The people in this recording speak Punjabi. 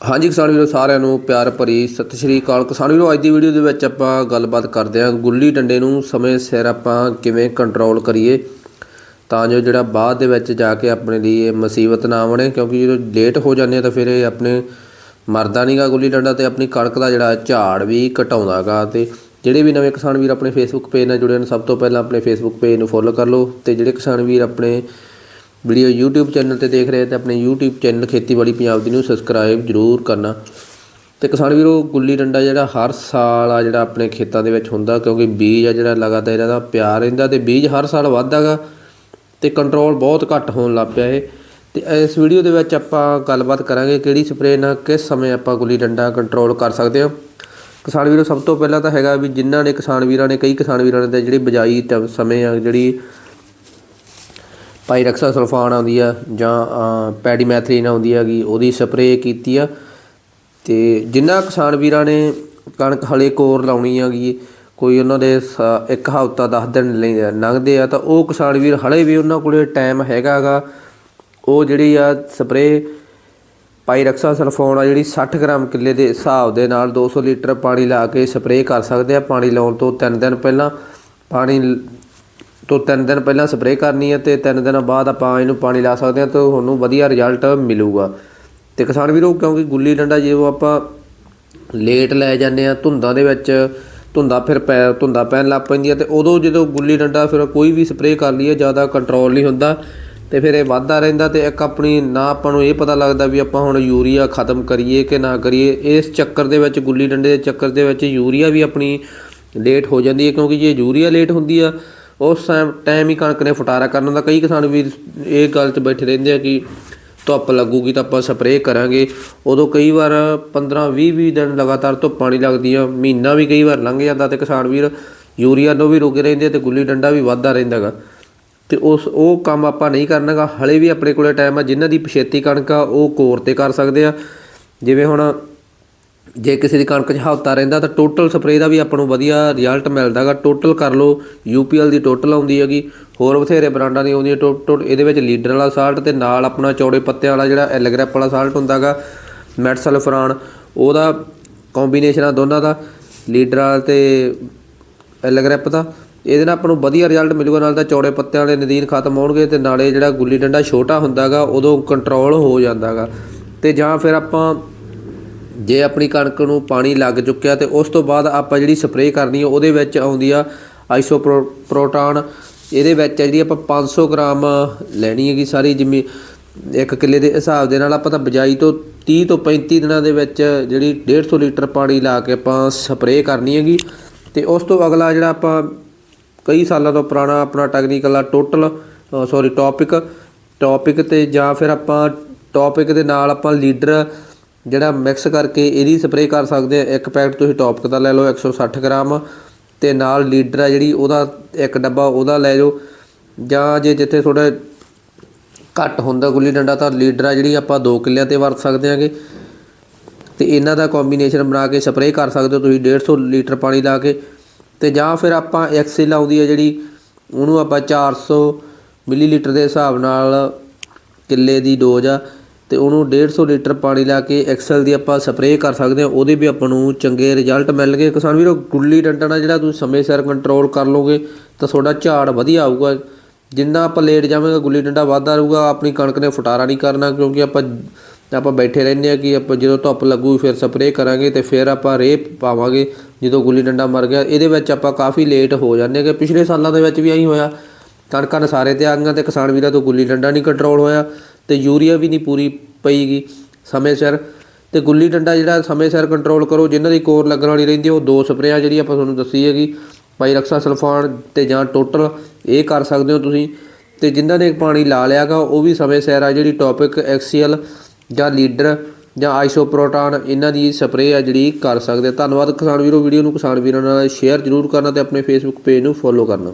ਹਾਂਜੀ ਕਿਸਾਨ ਵੀਰੋ, ਸਾਰਿਆਂ ਨੂੰ ਪਿਆਰ ਭਰੀ ਸਤਿ ਸ਼੍ਰੀ ਅਕਾਲ। ਕਿਸਾਨ ਵੀਰੋ, ਅੱਜ ਦੀ ਵੀਡੀਓ ਦੇ ਵਿੱਚ ਆਪਾਂ ਗੱਲਬਾਤ ਕਰਦੇ ਹਾਂ ਗੁੱਲੀ ਡੰਡੇ ਨੂੰ ਸਮੇਂ ਸਿਰ ਆਪਾਂ ਕਿਵੇਂ ਕੰਟਰੋਲ ਕਰੀਏ। ਤਾਂ ਜੋ ਜਿਹੜਾ ਬਾਅਦ ਦੇ ਵਿੱਚ ਜਾ ਕੇ ਆਪਣੇ ਲਈ ਇਹ ਮੁਸੀਬਤ ਨਾ ਬਣੇ, ਕਿਉਂਕਿ ਜਦੋਂ ਲੇਟ ਹੋ ਜਾਂਦੇ ਆ ਤਾਂ ਫਿਰ ਇਹ ਆਪਣੇ ਮਰਦਾ ਨਹੀਂਗਾ ਗੁੱਲੀ ਡੰਡਾ ਤੇ ਆਪਣੀ ਕਣਕ ਦਾ ਜਿਹੜਾ ਝਾੜ ਵੀ ਘਟਾਉਂਦਾਗਾ ਤੇ ਜਿਹੜੇ ਵੀ ਨਵੇਂ ਕਿਸਾਨ ਵੀਰ ਆਪਣੇ ਫੇਸਬੁੱਕ ਪੇਜ ਨਾਲ ਜੁੜੇ ਹਨ ਸਭ ਤੋਂ ਪਹਿਲਾਂ ਆਪਣੇ ਫੇਸਬੁੱਕ ਪੇਜ ਨੂੰ ਫੋਲੋ ਕਰ ਲਓ ਤੇ ਜਿਹੜੇ ਕਿਸਾਨ ਵੀਰ ਆਪਣੇ ਵੀਡੀਓ YouTube ਚੈਨਲ ਤੇ ਦੇਖ ਰਹੇ ਤੇ ਆਪਣੇ YouTube ਚੈਨਲ ਖੇਤੀਬਾੜੀ ਪੰਜਾਬ ਦੀ ਨੂੰ ਸਬਸਕ੍ਰਾਈਬ ਜ਼ਰੂਰ ਕਰਨਾ। ਤੇ ਕਿਸਾਨ ਵੀਰੋ, ਗੁੱਲੀ ਡੰਡਾ ਜਿਹੜਾ ਹਰ ਸਾਲ ਆ ਜਿਹੜਾ ਆਪਣੇ ਖੇਤਾਂ ਦੇ ਵਿੱਚ ਹੁੰਦਾ, ਕਿਉਂਕਿ ਬੀਜ ਆ ਜਿਹੜਾ ਲਗਾਤਾਰ ਇਹਦਾ ਦਾ ਪਿਆਰ ਰਹਿੰਦਾ ਤੇ ਬੀਜ ਹਰ ਸਾਲ ਵੱਧਦਾਗਾ ਤੇ ਕੰਟਰੋਲ ਬਹੁਤ ਘੱਟ ਹੋਣ ਲੱਗ ਪਿਆ ਇਹ। ਤੇ ਇਸ ਵੀਡੀਓ ਦੇ ਵਿੱਚ ਆਪਾਂ ਗੱਲਬਾਤ ਕਰਾਂਗੇ ਕਿਹੜੀ ਸਪਰੇਅ ਨਾਲ ਕਿਸ ਸਮੇਂ ਆਪਾਂ ਗੁੱਲੀ ਡੰਡਾ ਕੰਟਰੋਲ ਕਰ ਸਕਦੇ ਹਾਂ। ਕਿਸਾਨ ਵੀਰੋ, ਸਭ ਤੋਂ ਪਹਿਲਾਂ ਤਾਂ ਹੈਗਾ ਵੀ ਜਿਨ੍ਹਾਂ ਨੇ ਕਿਸਾਨ ਵੀਰਾਂ ਨੇ, ਕਈ ਕਿਸਾਨ ਵੀਰਾਂ ਨੇ ਤਾਂ ਜਿਹੜੀ ਬਜਾਈ ਟ- ਸਮੇਂ ਆ ਜਿਹੜੀ ਪਾਈਰੈਕਸਾ ਸਲਫਾਨ ਆਉਂਦੀ ਆ ਜਾਂ ਪੈਡੀਮੈਥਰੀਨ ਆਉਂਦੀ ਹੈਗੀ, ਉਹਦੀ ਸਪਰੇਅ ਕੀਤੀ ਆ। ਤੇ ਜਿਨ੍ਹਾਂ ਕਿਸਾਨ ਵੀਰਾਂ ਨੇ ਕਣਕ ਹਲੇ ਕੋਰ ਲਾਉਣੀ ਹੈਗੀ, ਕੋਈ ਉਹਨਾਂ ਦੇ ਸ- ਇੱਕ ਹਫ਼ਤਾ 10 ਦਿਨ ਲਈ ਲੰਘਦੇ ਆ, ਤਾਂ ਉਹ ਕਿਸਾਨ ਵੀਰ ਹਲੇ ਵੀ ਉਹਨਾਂ ਕੋਲੇ ਟਾਈਮ ਹੈਗਾਗਾ ਉਹ ਜਿਹੜੀ ਆ ਸਪਰੇਅ ਪਾਈਰੈਕਸਾ ਸਲਫੋਨ ਆ, ਜਿਹੜੀ 60 ਗ੍ਰਾਮ ਕਿੱਲੇ ਦੇ ਹਿਸਾਬ ਦੇ ਨਾਲ 200 ਲੀਟਰ ਪਾਣੀ ਲਾ ਕੇ ਸਪਰੇਅ ਕਰ ਸਕਦੇ ਆ। ਪਾਣੀ ਲਾਉਣ ਤੋਂ 3 ਦਿਨ ਪਹਿਲਾਂ ਪਾਣੀ ਤੋਂ 3 ਦਿਨ ਪਹਿਲਾਂ ਸਪਰੇਅ ਕਰਨੀ ਹੈ ਤੇ 3 ਦਿਨ ਬਾਅਦ ਆਪਾਂ ਇਹਨੂੰ ਪਾਣੀ ਲਾ ਸਕਦੇ ਹਾਂ ਤਾਂ ਤੁਹਾਨੂੰ ਵਧੀਆ ਰਿਜ਼ਲਟ ਮਿਲੂਗਾ। ਤੇ ਕਿਸਾਨ ਵੀਰੋ, ਕਿਉਂਕਿ ਗੁੱਲੀ ਡੰਡਾ ਜੇ ਉਹ ਆਪਾਂ ਲੇਟ ਲੈ ਜਾਂਦੇ ਆ ਧੁੰਦਾਂ ਦੇ ਵਿੱਚ ਧੁੰਦਾ ਫਿਰ ਪੈ, ਧੁੰਦਾ ਪੈਣ ਲੱਗ ਪੈਂਦੀ ਹੈ ਤੇ ਉਦੋਂ ਜਦੋਂ ਗੁੱਲੀ ਡੰਡਾ ਫਿਰ ਕੋਈ ਵੀ ਸਪਰੇਅ ਕਰ ਲਈਏ, ਜ਼ਿਆਦਾ ਕੰਟਰੋਲ ਨਹੀਂ ਹੁੰਦਾ ਤੇ ਫਿਰ ਇਹ ਵੱਧਦਾ ਰਹਿੰਦਾ ਤੇ ਇੱਕ ਆਪਣੀ ਨਾ ਆਪਾਂ ਨੂੰ ਇਹ ਪਤਾ ਲੱਗਦਾ ਵੀ ਆਪਾਂ ਹੁਣ ਯੂਰੀਆ ਖਤਮ ਕਰੀਏ ਕਿ ਨਾ ਕਰੀਏ। ਇਸ ਚੱਕਰ ਦੇ ਵਿੱਚ, ਗੁੱਲੀ ਡੰਡੇ ਦੇ ਚੱਕਰ ਦੇ ਵਿੱਚ ਯੂਰੀਆ ਵੀ ਆਪਣੀ ਲੇਟ ਹੋ ਜਾਂਦੀ ਹੈ ਕਿਉਂਕਿ ਜੇ ਯੂਰੀਆ ਲੇਟ ਹੁੰਦੀ ਆ ਉਸ ਟਾਈਮ ਟਾਈਮ ਹੀ ਕਣਕ ਨੇ ਫਟਾਰਾ ਕਰਨ ਦਾ ਕਈ ਕਿਸਾਨ ਵੀਰ ਇਹ ਗੱਲ 'ਚ ਬੈਠੇ ਰਹਿੰਦੇ ਆ ਕਿ ਧੁੱਪ ਲੱਗੂਗੀ ਤਾਂ ਆਪਾਂ ਸਪਰੇਅ ਕਰਾਂਗੇ। ਉਦੋਂ ਕਈ ਵਾਰ 15 20 20 ਦਿਨ ਲਗਾਤਾਰ ਧੁੱਪਾਂ ਨਹੀਂ ਲੱਗਦੀਆਂ। ਮਹੀਨਾ ਵੀ ਕਈ ਵਾਰ ਲੰਘ ਜਾਂਦਾ ਤੇ ਕਿਸਾਨ ਵੀਰ ਯੂਰੀਆ ਨੂੰ ਵੀ ਰੁਕੇ ਰਹਿੰਦੇ ਆ ਤੇ ਗੁੱਲੀ ਡੰਡਾ ਵੀ ਵੱਧਦਾ ਰਹਿੰਦਾਗਾ ਤੇ ਉਸ, ਉਹ ਕੰਮ ਆਪਾਂ ਨਹੀਂ ਕਰਨਾਗਾ। ਹਲੇ ਵੀ ਆਪਣੇ ਕੋਲੇ ਟਾਈਮ ਆ। ਜਿਨ੍ਹਾਂ ਦੀ ਪਛੇਤੀ ਕਣਕ ਆ, ਉਹ ਕੋਰ ਤੇ ਕਰ ਸਕਦੇ ਆ। ਜਿਵੇਂ ਹੁਣ ਜੇ ਕਿਸੇ ਦੀ ਕਣਕ 'ਚ ਹਫ਼ਤਾ ਰਹਿੰਦਾ ਤਾਂ ਟੋਟਲ ਸਪਰੇਅ ਦਾ ਵੀ ਆਪਾਂ ਨੂੰ ਵਧੀਆ ਰਿਜ਼ਲਟ ਮਿਲਦਾਗਾ। ਟੋਟਲ ਕਰ ਲਓ ਯੂਪੀਐਲ ਦੀ ਟੋਟਲ ਆਉਂਦੀ ਹੈਗੀ, ਹੋਰ ਬਥੇਰੇ ਬ੍ਰਾਂਡਾਂ ਦੀ ਆਉਂਦੀ ਹੈ। ਟੋਟਲ ਇਹਦੇ ਵਿੱਚ ਲੀਡਰ ਵਾਲਾ ਸਾਲਟ ਤੇ ਨਾਲ ਆਪਣਾ ਚੌੜੇ ਪੱਤਿਆਂ ਵਾਲਾ ਜਿਹੜਾ ਐਲਗ੍ਰੈਪ ਵਾਲਾ ਸਾਲਟ ਹੁੰਦਾਗਾ ਮੈਟਸਲਫਰਾਨ ਉਹਦਾ ਕੰਬੀਨੇਸ਼ਨ ਆ ਦੋਨਾਂ ਦਾ, ਲੀਡਰ ਵਾਲਾ ਤੇ ਐਲਗ੍ਰੈਪ ਦਾ। ਇਹਦੇ ਨਾਲ ਆਪਾਂ ਨੂੰ ਵਧੀਆ ਰਿਜ਼ਲਟ ਮਿਲੂਗਾ, ਨਾਲ ਤਾਂ ਚੌੜੇ ਪੱਤਿਆਂ ਵਾਲੇ ਨਦੀਨ ਖਤਮ ਹੋਣਗੇ ਤੇ ਨਾਲੇ ਜਿਹੜਾ ਗੁੱਲੀ ਡੰਡਾ ਛੋਟਾ ਹੁੰਦਾਗਾ, ਉਦੋਂ ਕੰਟਰੋਲ ਹੋ ਜਾਂਦਾਗਾ। ਤੇ ਜਾਂ ਫਿਰ ਆਪਾਂ ਜੇ ਆਪਣੀ ਕਣਕ ਨੂੰ ਪਾਣੀ ਲੱਗ ਚੁੱਕਿਆ ਤੇ ਉਸ ਤੋਂ ਬਾਅਦ ਆਪਾਂ ਜਿਹੜੀ ਸਪਰੇਅ ਕਰਨੀ ਹੈ ਉਹਦੇ ਵਿੱਚ ਆਉਂਦੀ ਆ ਆਈਸੋਪ੍ਰੋਟਾਨ ਇਹਦੇ ਵਿੱਚ ਜਿਹੜੀ ਆਪਾਂ 500 ਗ੍ਰਾਮ ਲੈਣੀ ਹੈਗੀ ਸਾਰੀ ਜਿੰਮੀ ਇੱਕ ਕਿੱਲੇ ਦੇ ਹਿਸਾਬ ਦੇ ਨਾਲ ਆਪਾਂ ਤਾਂ ਬਜਾਈ ਤੋਂ 30 ਤੋਂ 35 ਦਿਨਾਂ ਦੇ ਵਿੱਚ ਜਿਹੜੀ 150 ਲੀਟਰ ਪਾਣੀ ਲਾ ਕੇ ਆਪਾਂ ਸਪਰੇਅ ਕਰਨੀ ਹੈਗੀ। ਤੇ ਉਸ ਤੋਂ ਅਗਲਾ ਜਿਹੜਾ ਆਪਾਂ ਕਈ ਸਾਲਾਂ ਤੋਂ ਪੁਰਾਣਾ ਆਪਣਾ ਟੈਕਨੀਕਲ ਆ ਟੋਟਲ ਸੌਰੀ ਟੌਪਿਕ ਟੌਪਿਕ ਤੇ ਜਾਂ ਫਿਰ ਆਪਾਂ ਟੌਪਿਕ ਦੇ ਨਾਲ ਆਪਾਂ ਲੀਡਰ ਜਿਹੜਾ ਮਿਕਸ ਕਰਕੇ ਇਹਦੀ ਸਪਰੇਅ ਕਰ ਸਕਦੇ ਆ। ਇੱਕ ਪੈਕਟ ਤੁਸੀਂ ਟੌਪਿਕ ਦਾ ਲੈ ਲਓ 160 ਗ੍ਰਾਮ। ਤੇ ਨਾਲ ਲੀਡਰ ਆ ਜਿਹੜੀ, ਉਹਦਾ ਇੱਕ ਡੱਬਾ ਉਹਦਾ ਲੈ ਜਾਓ। ਜਾਂ ਜੇ ਜਿੱਥੇ ਥੋੜਾ ਘੱਟ ਹੁੰਦਾ ਗੁੱਲੀ ਡੰਡਾ, ਤਾਂ ਲੀਡਰ ਆ ਜਿਹੜੀ ਆਪਾਂ 2 ਕਿੱਲਿਆਂ ਤੇ ਵਰਤ ਸਕਦੇ ਆਂਗੇ। ਤੇ ਇਹਨਾਂ ਦਾ ਕੰਬੀਨੇਸ਼ਨ ਬਣਾ ਕੇ ਸਪਰੇਅ ਕਰ ਸਕਦੇ ਹੋ ਤੁਸੀਂ 150 ਲੀਟਰ ਪਾਣੀ ਲਾ ਕੇ। ਤੇ ਜਾਂ ਫਿਰ ਆਪਾਂ ਐਕਸਲ ਆਉਂਦੀ ਹੈ ਜਿਹੜੀ, ਉਹਨੂੰ ਆਪਾਂ 400 ਮਿਲੀਲੀਟਰ ਦੇ ਹਿਸਾਬ ਨਾਲ ਕਿੱਲੇ ਦੀ ਡੋਜ਼ ਆ। ਤੇ ਉਹਨੂੰ 150 ਲੀਟਰ ਪਾਣੀ ਲਾ ਕੇ ਐਕਸਲ ਦੀ ਆਪਾਂ ਸਪਰੇਅ ਕਰ ਸਕਦੇ ਹਾਂ, ਉਹਦੇ ਵੀ ਆਪਾਂ ਨੂੰ ਚੰਗੇ ਰਿਜ਼ਲਟ ਮਿਲਣਗੇ। ਕਿਸਾਨ ਵੀਰੋ, ਗੁੱਲੀ ਡੰਡਾ ਨਾਲ ਜਿਹੜਾ ਤੁਸੀਂ ਸਮੇਂ ਸਿਰ ਕੰਟਰੋਲ ਕਰ ਲਓਗੇ, ਤਾਂ ਤੁਹਾਡਾ ਝਾੜ ਵਧੀਆ ਆਊਗਾ। ਜਿੰਨਾ ਆਪਾਂ ਲੇਟ ਜਾਵਾਂਗੇ, ਗੁੱਲੀ ਡੰਡਾ ਵੱਧਦਾ ਰਹੂਗਾ, ਆਪਣੀ ਕਣਕ ਨੇ ਫਟਾਰਾ ਨਹੀਂ ਕਰਨਾ, ਕਿਉਂਕਿ ਆਪਾਂ ਆਪਾਂ ਬੈਠੇ ਰਹਿੰਦੇ ਆ ਕਿ ਆਪਾਂ ਜਦੋਂ ਧੁੱਪ ਲੱਗੂ ਫਿਰ ਸਪਰੇਅ ਕਰਾਂਗੇ ਤੇ ਫਿਰ ਆਪਾਂ ਰੇਹ ਪਾਵਾਂਗੇ, ਜਦੋਂ ਗੁੱਲੀ ਡੰਡਾ ਮਰ ਗਿਆ। ਇਹਦੇ ਵਿੱਚ ਆਪਾਂ ਕਾਫੀ ਲੇਟ ਹੋ ਜਾਂਦੇ ਕਿ ਪਿਛਲੇ ਸਾਲਾਂ ਦੇ ਵਿੱਚ ਵੀ ਐਂ ਹੋਇਆ। ਕਣਕਾਂ ਨਸਾਰੇ ਤੇ ਆ ਗਈਆਂ ਤੇ ਕਿਸਾਨ ਵੀਰਾਂ ਤੋਂ ਗੁੱਲੀ ਡੰਡਾ ਨਹੀਂ ਕੰਟਰੋਲ ਹੋਇਆ। ਤੇ ਯੂਰੀਆ ਵੀ ਨਹੀਂ ਪੂਰੀ ਪਈਗੀ ਸਮੇਂ ਸਿਰ। ਤੇ ਗੁੱਲੀ ਡੰਡਾ ਜਿਹੜਾ ਸਮੇਂ ਸਿਰ ਕੰਟਰੋਲ ਕਰੋ, ਜਿਨ੍ਹਾਂ ਦੀ ਕੋਰ ਲੱਗਣ ਵਾਲੀ ਰਹਿੰਦੀ ਉਹ ਦੋ ਸਪਰੇਆਂ ਜਿਹੜੀ ਆਪਾਂ ਤੁਹਾਨੂੰ ਦੱਸੀ ਹੈਗੀ। ਪਾਈਰਕਸਾ ਸਲਫਾਨ ਤੇ ਜਾਂ ਟੋਟਲ ਇਹ ਕਰ ਸਕਦੇ ਹੋ ਤੁਸੀਂ। ਤੇ ਜਿਨ੍ਹਾਂ ਨੇ ਪਾਣੀ ਲਾ ਲਿਆਗਾ ਉਹ ਵੀ ਸਮੇਂ ਸਿਰ ਆ ਜਿਹੜੀ ਟੌਪਿਕ ਐਕਸੀਐਲ ਜਾਂ ਲੀਡਰ ਜਾਂ ਆਈਸੋਪ੍ਰੋਟਾਨ ਇਹਨਾਂ ਦੀ ਸਪਰੇਅ ਆ ਜਿਹੜੀ ਕਰ ਸਕਦੇ ਧੰਨਵਾਦ ਕਿਸਾਨ ਵੀਰੋ, ਵੀਡੀਓ ਨੂੰ ਕਿਸਾਨ ਵੀਰਾਂ ਨਾਲ ਸ਼ੇਅਰ ਜ਼ਰੂਰ ਕਰਨਾ ਤੇ ਆਪਣੇ ਫੇਸਬੁੱਕ ਪੇਜ ਨੂੰ ਫੋਲੋ ਕਰਨਾ।